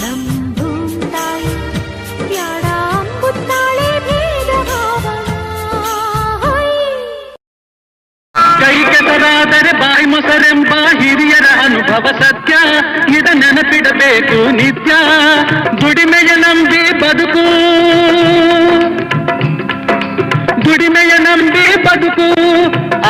ನಮ್ ಭೂಮ್ ತಾಯಿ ಬ್ಯಾಡ ಅಂಬುತ್ತಾಳೆ ಭೇದ ಭಾವನ ಕೈ ಕೆಸರಾದರೆ ಬಾಯಿ ಮೊಸರೆಂಬ ಹಿರಿಯರ ಅನುಭವ ಸತ್ಯ ಇದ ನೆನಪಿಡಬೇಕು ನಿತ್ಯ ದುಡಿಮೆಯ ನಂಬಿ ಬದುಕು